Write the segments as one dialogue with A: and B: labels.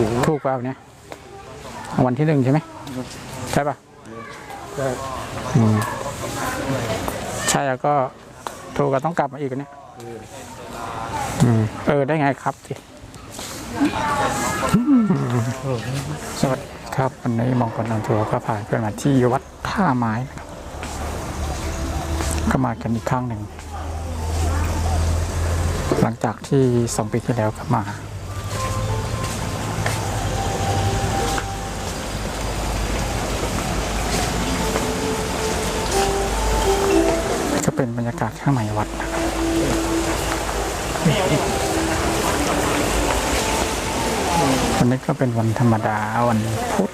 A: ถูก
B: ถูกเปล่าเนี่ยรางวันที่หนึ่งใช่ไหมใช่ปะ
A: ได้
B: อืมใช่แล้วก็ถูกก็ต้องกลับมาอีกอันเนี่ยอืมเออได้ไงครับสิสวัสดีครับวันนี้มองคนนำทัวร์ก็ผ่านเพื่อนมาที่วัดท่าไม้นะครับก็มากันอีกครั้งหนึ่ง หลังจากที่สองปีที่แล้วก็มา เป็นบรรยากาศข้างในวัดนะครับวันนี้ก็เป็นวันธรรมดาวันพุธ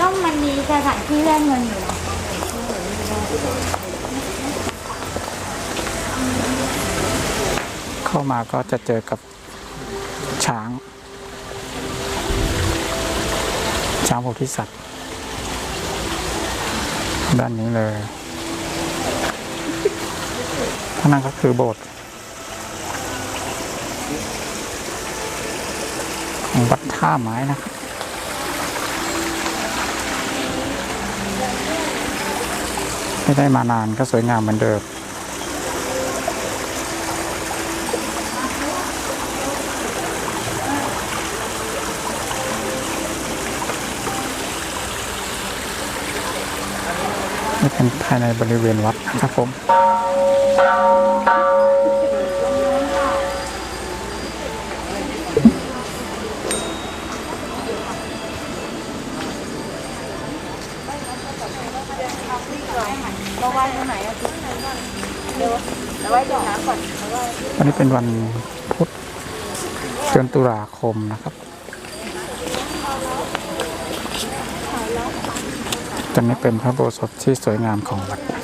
C: ต้องมันมีสถานที่แลกเงินอยู่นะ
B: เข้ามาก็จะเจอกับช้าง ช้างโพธิสัตว์ด้านนี้เลยข้างห นั้นก็คือโบสถ์ของวัดท่าไม้นะครับไม่ได้มานานก็สวยงามเหมือนเดิมนี่เป็นภายในบริเวณวัดนะครับผม
C: วันนี้เป็
B: นวันพุธเดือนตุลาคมนะครับตอนนี้เป็นพระโบสถที่สวยงามของวัด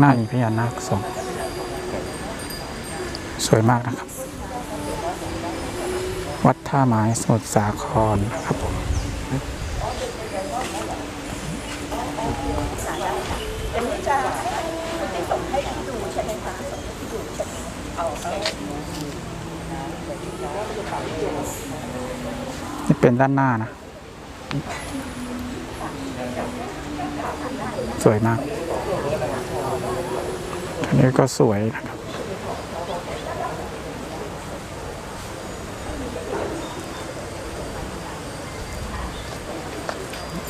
B: างหน้ามีพญานาคสองสวยมากนะครับ วัดท่าไม้สมุทรสาครนะครับผมนี่เป็นด้านหน้านะ สวยมาก นี้ก็สวยนะครับ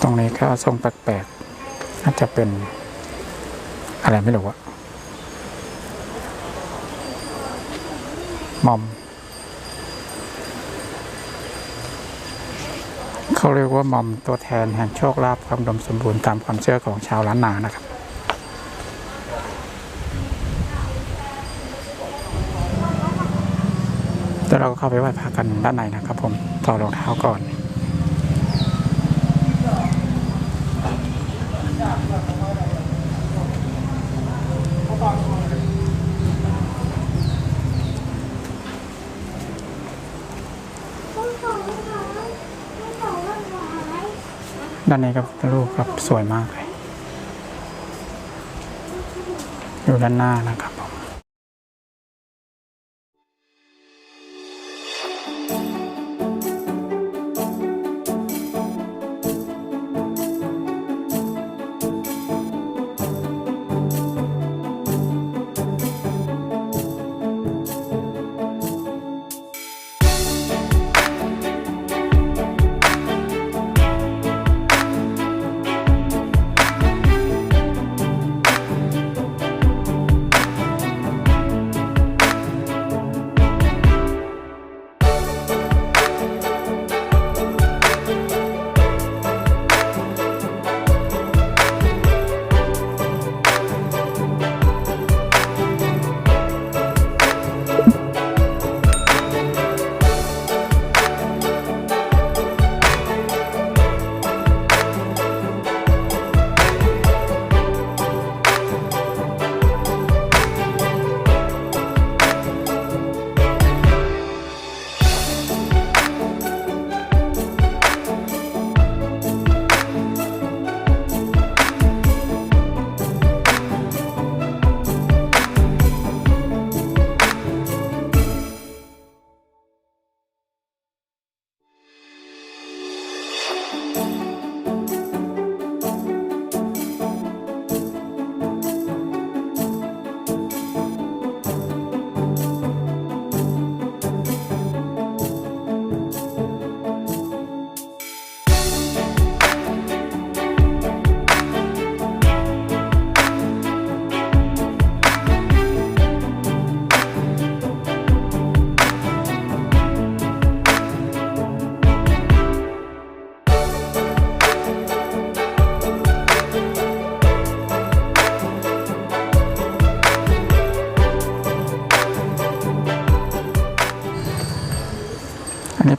B: ตรงนี้ก็ทรงแปลกๆน่าจะเป็นอะไรไม่รู้อะมอม เขาเรียกว่ามอมตัวแทนแห่งโชคลาภความดมสมบูรณ์ตามความเชื่อของชาวล้านนานะครับ เดี๋ยวเราก็เข้าไปไหว้พระกันด้านในนะครับ ผมถอรองเท้าก่อนด้านในก็พุทธรูปครับสวยมากเลยอยู่ด้านหน้านะครับ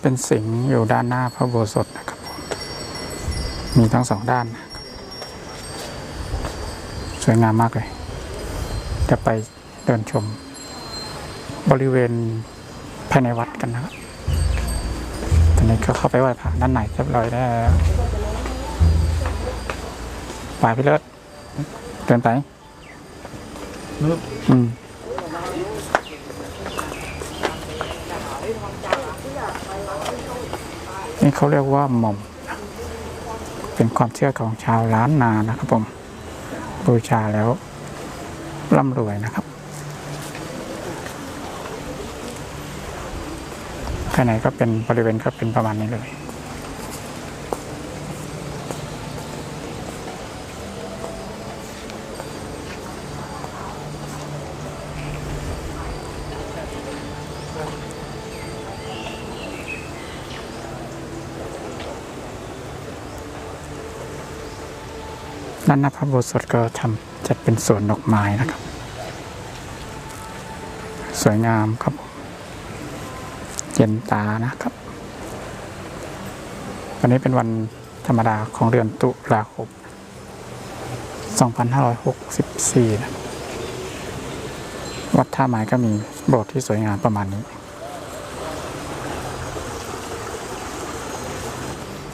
B: เป็นสิงอยู่ด้านหน้าพระโบสถนะครับมีทั้งสองด้าน สวยงามมากเลย จะไปเดินชม บริเวณภายในวัดกันนะครับตอนนี้ก็เข้าไปไหว้พระด้านในเรียบร้อยแล้วไปพี่เลิศเดินไปอืม นี่เขาเรียกว่าหม่อม เป็นความเชื่อของชาวล้านนานะครับผม บูชาแล้วร่ำรวยนะครับภายในก็เป็นบริเวณก็เป็นประมาณนี้เลย ด้านหน้าพระโบสถก็ทำจัดเป็นสวนดอกไม้นะครับ สวยงามครับ เย็นตานะครับ วันนี้เป็นวันธรรมดาของเดือนตุลาคม2564นะวัดท่าไม้ก็มีโบสถ์ที่สวยงามประมาณนี้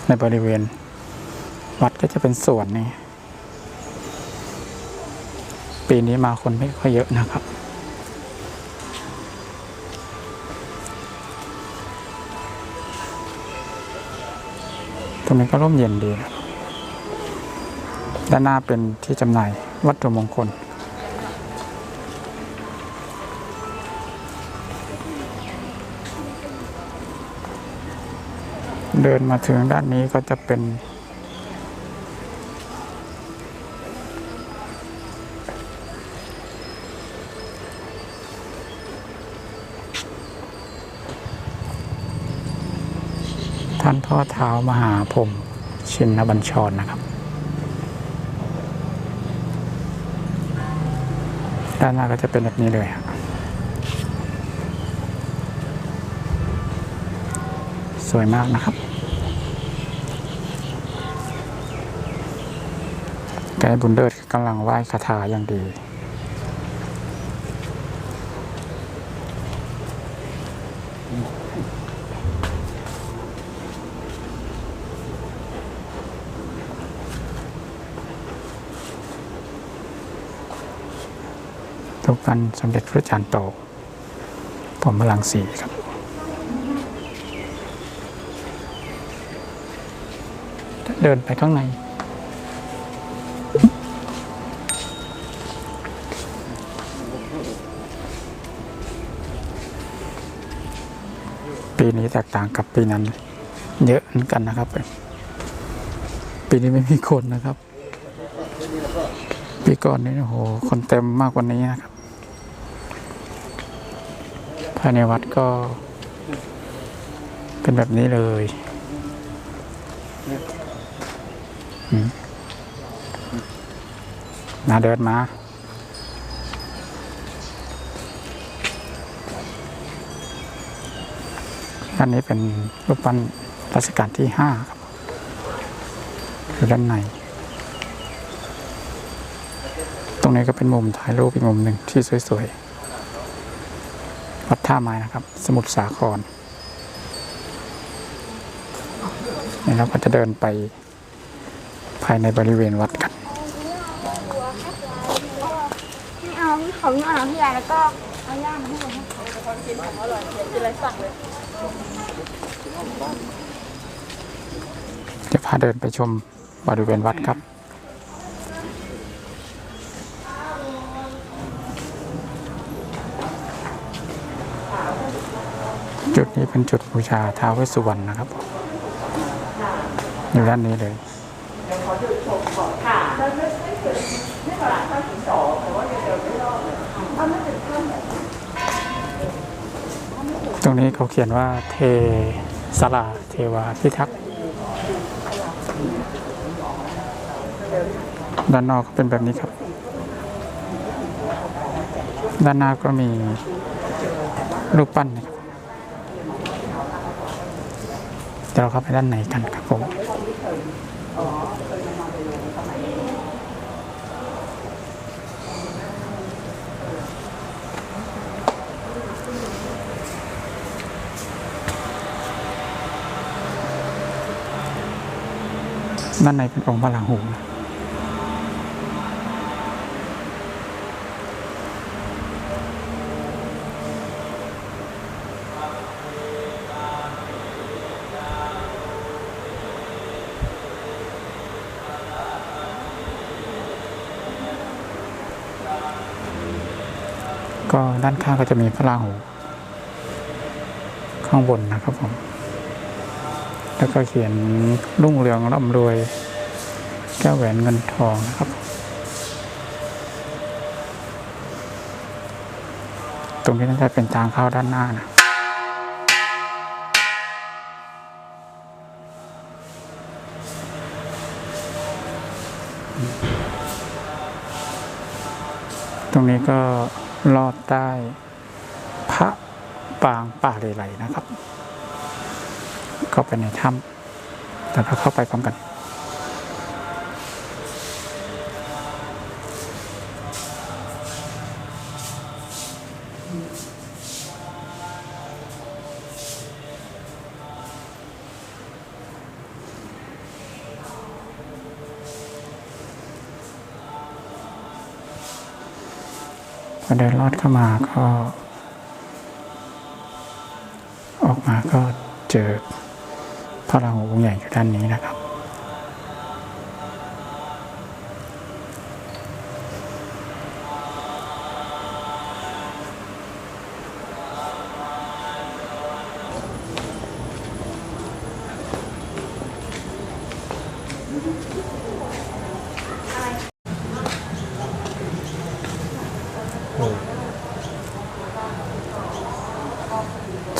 B: ในบริเวณ วัดก็จะเป็นสวนนี่ ปีนี้มาคนไม่ค่อยเยอะนะครับ ตรงนี้ก็ร่มเย็นดี ด้านหน้าเป็นที่จำหน่ายวัตถุมงคลเดินมาถึงด้านนี้ก็จะเป็น ท่านพ่อเท้ามหาพรมชินบัญชรนะครับ ด้านหน้าก็จะเป็นแบบนี้เลยสวยมากนะครับไกด์บุญเลิศกำลังไหว้คาถาอย่างดี ทุกวันสมเด็จพระจารย์โตผมพลังสีครับ เดินไปข้างใน ปีนี้แตกต่างกับปีนั้น เยอะเหมือนกันนะครับ ปีนี้ไม่มีคนนะครับ ปีก่อนนี่โอ้โห คนเต็มมากกว่านี้นะครับ ภายในวัดก็เป็นแบบนี้เลยอืมาเดินมาอันนี้เป็นรูปปั้นรัชกาลที่ห้าครับอยู่ด้านใน ตรงนี้ก็เป็นมุมถ่ายรูปอีกมุมหนึ่งที่สวยๆ วัดท่าไม้นะครับ สมุทรสาครนี่เราก็จะเดินไปภายในบริเวณวัดกัน
C: ไม่เอาของนี่เอาพี่ยายแล้วก็เอาย่ามาให้ผมกินของอร่อยเดี๋ยวจะไรสั่งเลย
B: จะพาเดินไปชมบริเวณวัดครับ จุดนี้เป็นจุดบูชาท้าวเวสสุวรรณนะครับ อยู่ด้านนี้เลยตรงนี้เขาเขียนว่าเทสลาเทวาพิทักษ์ด้านนอกก็เป็นแบบนี้ครับ ด้านหน้าก็มีรูปปั้นนะครับ เดี๋ยวเราเข้าไปด้านในกันครับผมด้านในเป็นองค์พระราหูนะ ก็ด้านข้างก็จะมีพระราหู ข้างบนนะครับผม แล้วก็เขียนรุ่งเรืองร่ำรวย แก้วแหวนเงินทองนะครับ ตรงนี้น่าจะเป็นทางเข้าด้านหน้านะตรงนี้ก็ ลอดใต้พระปางป่าเลไลนะครับ เข้าไปในถ้ำแต่เราเข้าไปพร้อมกัน พอเดินลอดเข้ามาก็ ออกมาก็เจอพระราหูองค์ใหญ่อยู่ด้านนี้นะครับ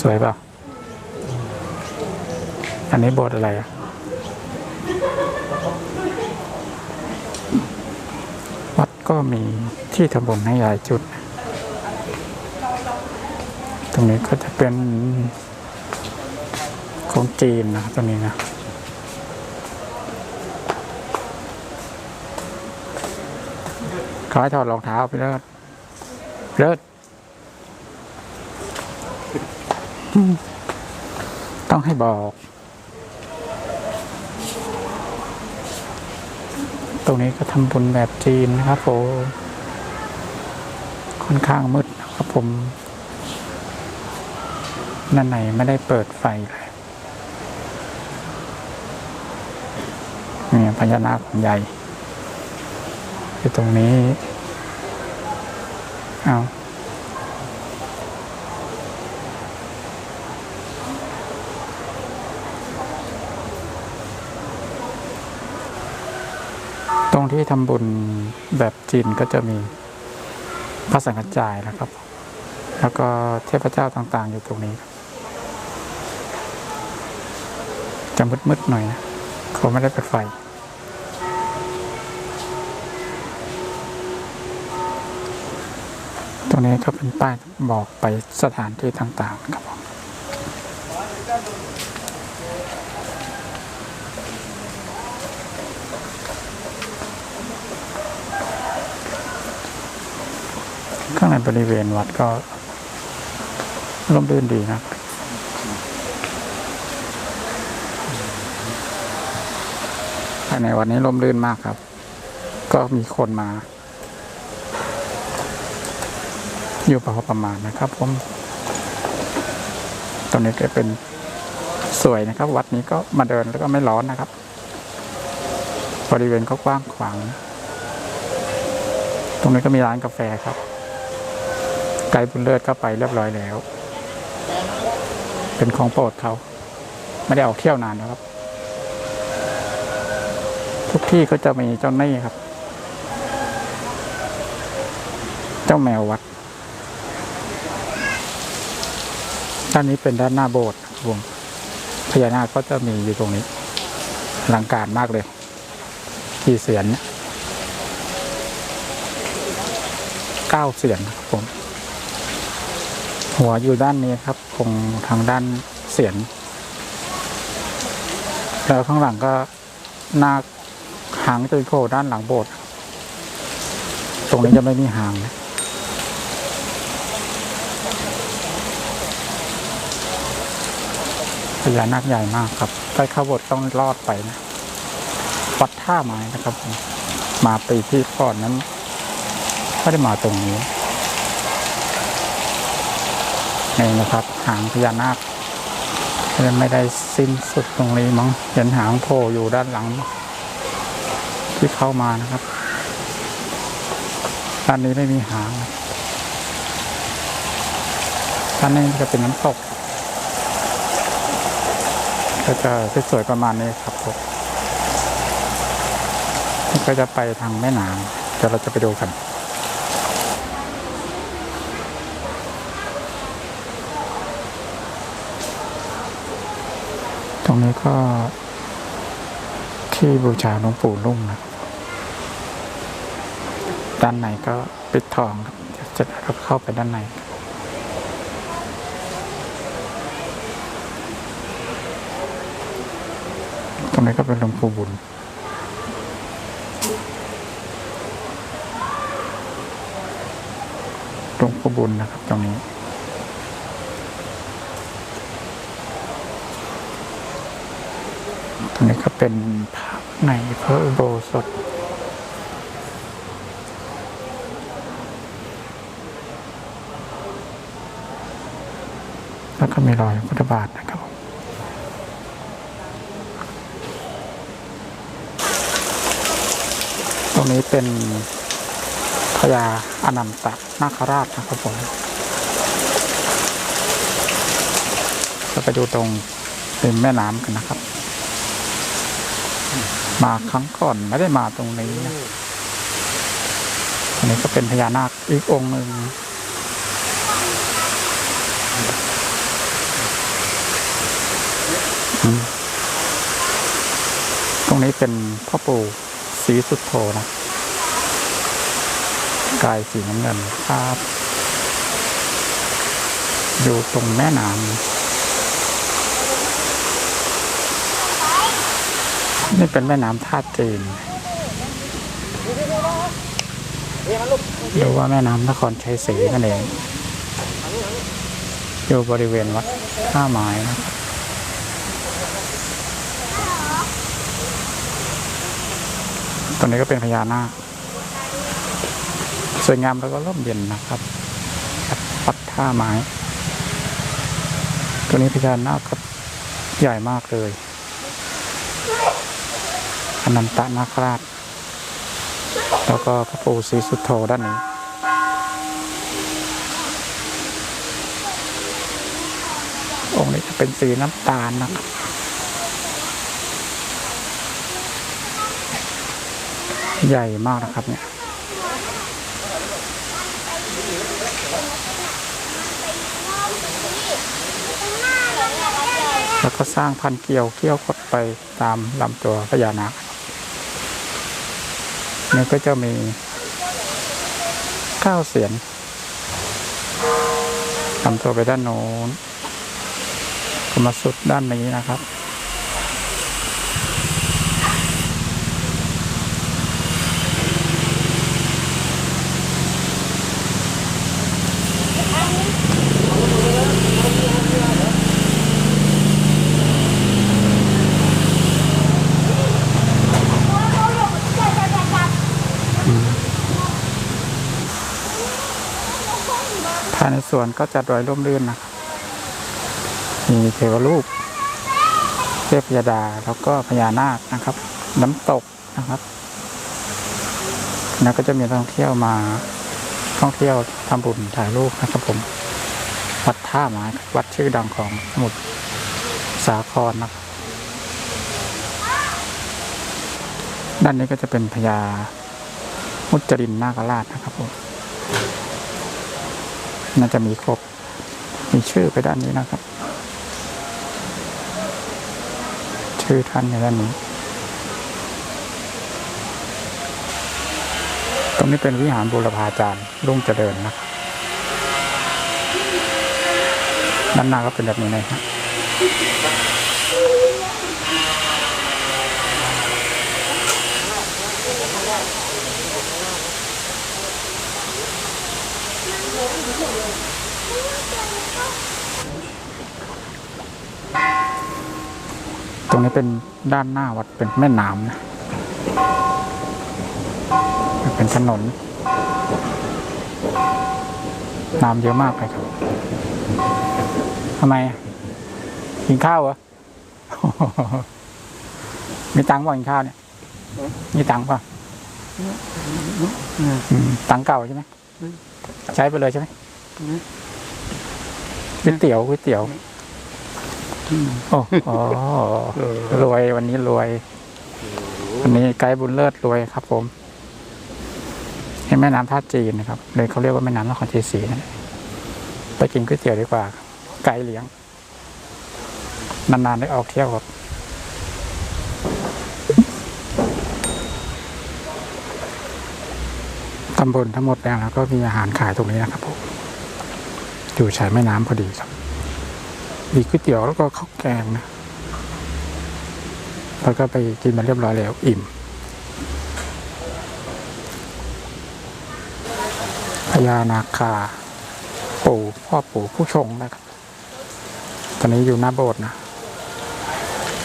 B: สวยเปล่าอันนี้โบทอะไรอะวัดก็มีที่ทำบุญให้หลายจุด ตรงนี้ก็จะเป็นของจีนนะตรงนี้นะขอให้ถอดรองเท้าไปเลิศเลิศ ต้องให้บอก ตรงนี้ก็ทำบุญแบบจีนนะครับผมค่อนข้างมืดนะครับผมนั่นไหนไม่ได้เปิดไฟเลยเนี่ยพญานาคใหญ่อยู่ตรงนี้ เอา ที่ทำบุญแบบจีนก็จะมีพระสังฆจายนะครับ แล้วก็เทพเจ้าต่าง ๆ อยู่ตรงนี้จะมืดๆหน่อยนะเขาไม่ได้เปิดไฟตรงนี้ก็เป็นป้ายบอกไปสถานที่ต่าง ๆ ครับผม ข้างในบริเวณวัดก็ร่มรื่นดีนะภายในวัดนี้ร่มรื่นมากครับ ก็มีคนมา อยู่พอประมาณนะครับผมตรงนี้ก็เป็นสวยนะครับ วัดนี้ก็มาเดินแล้วก็ไม่ร้อนนะครับ บริเวณก็กว้างขวาง ตรงนี้ก็มีร้านกาแฟครับ ไกด์บุญเลิศก็ไปเรียบร้อยแล้ว เป็นของโปรดเขา ไม่ได้ออกเที่ยวนานนะครับ ทุกที่ก็จะมีเจ้าหนี้ครับ เจ้าแมววัด ด้านนี้เป็นด้านหน้าโบสถ์ครับผมพญานาคก็จะมีอยู่ตรงนี้ลังการมากเลยกี่เสียนเนี่ยเก้าเสียนครับผม หัวอยู่ด้านนี้ครับคงทางด้านเสียน แล้วข้างหลังก็นาคหางจะโผล่ด้านหลังโบสถ์ตรงนี้จะไม่มีหางนะพญานาคใหญ่มากครับใกล้เข้าโบสถ์ต้องลอดไปนะวัดท่าไม้นะครับมมาปีที่ก่อนนั้นไม่ได้มาตรงนี้ นี่นะครับ หางพญานาคไม่ได้สิ้นสุดตรงนี้มั้งเห็นหางโผล่อยู่ด้านหลัง ที่เข้ามานะครับด้านนี้ไม่มีหางด้านนี้จะเป็นน้ำตกก็จะสวยๆประมาณนี้ครับผมก็จะไปทางแม่น้ำเดี๋ยวเราจะไปดูกัน ตรง นี้ก็ ที่บูชาหลวงปู่ลุ่งนะด้านในก็ปิดทองครับจะเข้าไปด้านในตรงนี้ก็เป็นหลวงปู่บุญหลวงพ่อบุญนะครับ ตรงนี้ ตรงนี้ก็ เป็นพระในพระอุโบสถแล้วก็มีรอยพุทธบาทนะครับตรงนี้เป็นพญาอนันตนาคราชนะครับผมเราไปดูตรงเป็นแม่น้ำกันนะครับ มาครั้งก่อนไม่ได้มาตรงนี้นะอันนี้ก็เป็นพญานาคอีกองค์หนึ่งตรงนี้เป็นพ่อปู่ศรีสุดโธนะ กายสีน้ำเงินครับ อยู่ตรงแม่น้ำ นี่เป็นแม่น้ำท่าจีนหรือว่าแม่น้ำนครชัยศรีนั่นเอง อยู่บริเวณวัดท่าไม้นะตรงนี้ก็เป็นพญานาคสวยงามแล้วก็ร่มเย็นนะครับวัดท่าไม้ ตัวนี้พญานาคครับใหญ่มากเลย อนันตนาคราช แล้วก็พระปู่ศรีสุโธด้านนี้องค์นี้จะเป็นสีน้ำตาลนะครับใหญ่มากนะครับเนี่ยแล้วก็สร้างพันเกี่ยวเกี่ยวขดไปตามลำตัวพญานาค นี่ก็จะมีเก้าเสียงทำตัวไปด้านโน้นก็มาสุดด้านนี้นะครับ สวนก็จัดไว้ร่มรื่นนะครับมีเทวรูปเทพยดาแล้วก็พญานาคนะครับ น้ำตกนะครับ แล้วก็จะมีนักท่องเที่ยวมาท่องเที่ยวทำบุญถ่ายรูปนะครับผม วัดท่าไม้วัดชื่อดังของสมุทรสาครนะครับด้านนี้ก็จะเป็นพญามุจรินนาคราชนะครับผม น่าจะมีครบ มีชื่อไปด้านนี้นะครับ ชื่อท่านในด้านนี้ ตรงนี้เป็นวิหารบูรพาจารย์รุ่งเจริญนะครับด้านหน้าก็เป็นแบบนี้นะครับ รงนี้เป็นด้านหน้าวัดเป็นแม่น้ำนะ เป็นถนน น้ำเยอะมากเลยครับทำไมอะกินข้าวเหรอ มีตังค์บ่กินข้าวเนี่ย มีตังค์ป่ะอืมตังค์เก่าใช่ไหม ใช้ไปเลยใช่ไหมก๋วยเตี๋ยวก๋วยเตี๋ยว โอ้โหรวยวันนี้รวย วันนี้ไกด์บุญเลิศรวยครับ ผมเห็นแม่น้ำท่าจีนนะครับเลยเขาเรียกว่าแม่น้ำนครชัยศรีนั่นแหละไปกินก๋วยเตี๋ยวดีกว่า ไกด์เลี้ยง นานๆได้ออกเที่ยวครับตำบลทั้งหมดแล้วแล้วก็มีอาหารขายตรงนี้นะครับผมอยู่ชายแม่น้ำพอดีครับ มีก๋วยเตี๋ยวแล้วก็ข้าวแกงนะแล้วก็ไปกินมาเรียบร้อยแล้ว อิ่ม พญานาคา ปู่พ่อปู่ผู้ชงนะครับ ตอนนี้อยู่หน้าโบสถ์นะ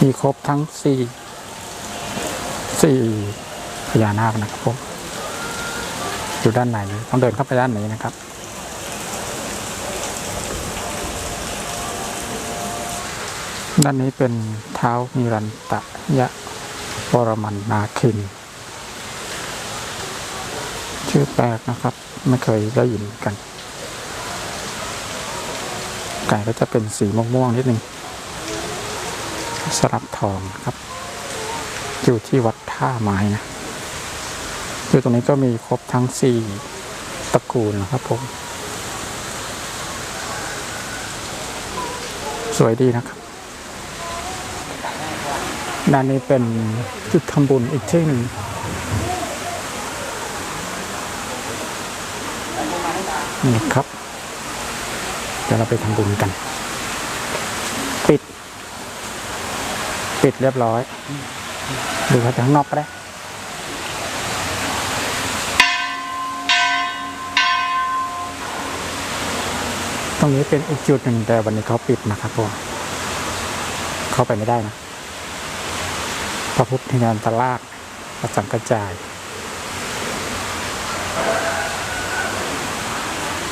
B: มีครบทั้งสี่สี่พญานาคนะครับผมอยู่ด้านในนี้ต้องเดินเข้าไปด้านนี้นะครับ ด้านนี้เป็นเท้ามีรันตะยะวรมันนาคิน ชื่อแปลกนะครับ ไม่เคยได้ยินกัน ไก่ก็จะเป็นสีม่วงๆนิดนึงสลับทองครับ อยู่ที่วัดท่าไม้นะอยู่ตรงนี้ก็มีครบทั้งสี่ตระกูลนะครับผม สวยดีนะครับ ด้านนี้เป็นจุดทำบุญอีกที่หนึ่งนี่ครับเดี๋ยวเราไปทำบุญกัน ปิด ปิดเรียบร้อย ดูครับจากข้างนอกก็ได้ตรงนี้เป็นอีกจุดหนึ่งแต่วันนี้เขาปิดนะครับผมเข้าไปไม่ได้นะ พระพุทธญาณตลาดประสังกระจาย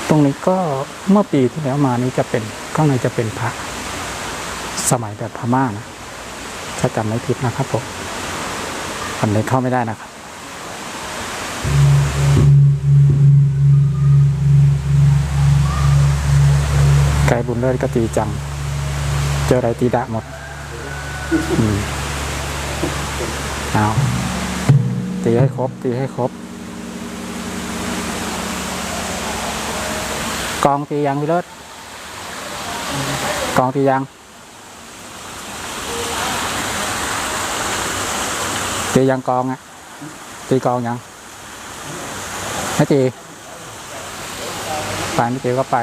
B: ตรงนี้ก็เมื่อปีที่แล้วมานี้จะเป็นข้างในจะเป็นพระสมัยแบบพม่านะถ้าจำไม่ผิดนะครับผมวันนี้เข้าไม่ได้นะครับไก่บุญเลิศก็ตีจัง เจออะไรตีดะหมด อืม เอาตีให้ครบ ตีให้ครบ กองตียังพี่เลิศกองตียัง ตียังกองอะตีกองยังไม่ตีไปไม่ตีก็ไป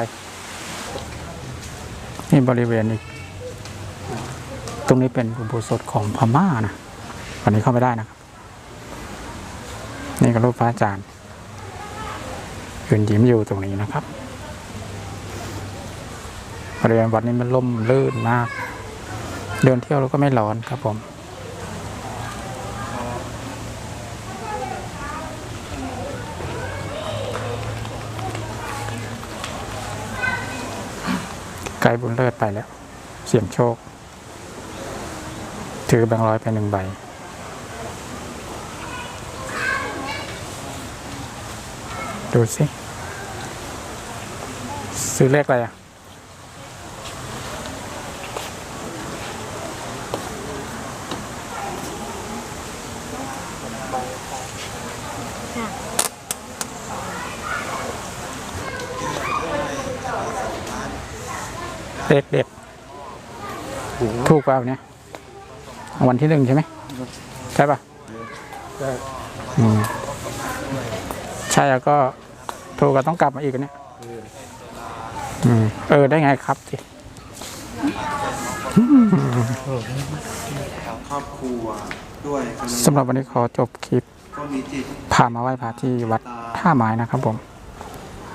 B: นี่บริเวณนี้ ตรงนี้เป็นอุโบสถของพม่านะ วันนี้เข้าไม่ได้นะครับ นี่ก็รูปพระอาจารย์ยืนยิ้มอยู่ตรงนี้นะครับบริเวณวัดนี้มันล่มลื่นมาก เดินเที่ยวแล้วก็ไม่ร้อนครับผมไกลบุญเลิศไปแล้ว เสี่ยงโชค ถือแบงค์ร้อยไปหนึ่งใบ ดูสิ ซื้อเลขอะไรอะเลขเด็ดถูกเปล่าเนี่ยรางวันที่หนึ่งใช่ไหมใช่ป่ะอืม ใช่แล้วก็ถูกก็ต้องกลับมาอีกเนี่ยอืมเออได้ไงครับจิ
A: ครอบครัวด้วยกำลัง
B: สำหรับวันนี้ขอจบคลิป
A: ก็มีจิต
B: พามาไหว้พระที่วัดท่าไม้นะครับผม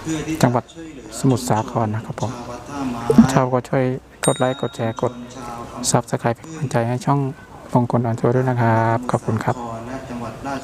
A: เพื่อที่
B: จังหวัด
A: ช่วยเหลือ
B: สมุทรสาครนะครับผม
A: ชาววัดท่าไม้
B: ชอบก็ช่วยกดไลค์กดแชร์กด
A: ชาวอำเภอ
B: ซับสไครป์เป็นกำลังใจให้ช่องมงคลออนทัวร์ด้วยนะครับ ขอบคุณครับ
A: ขอ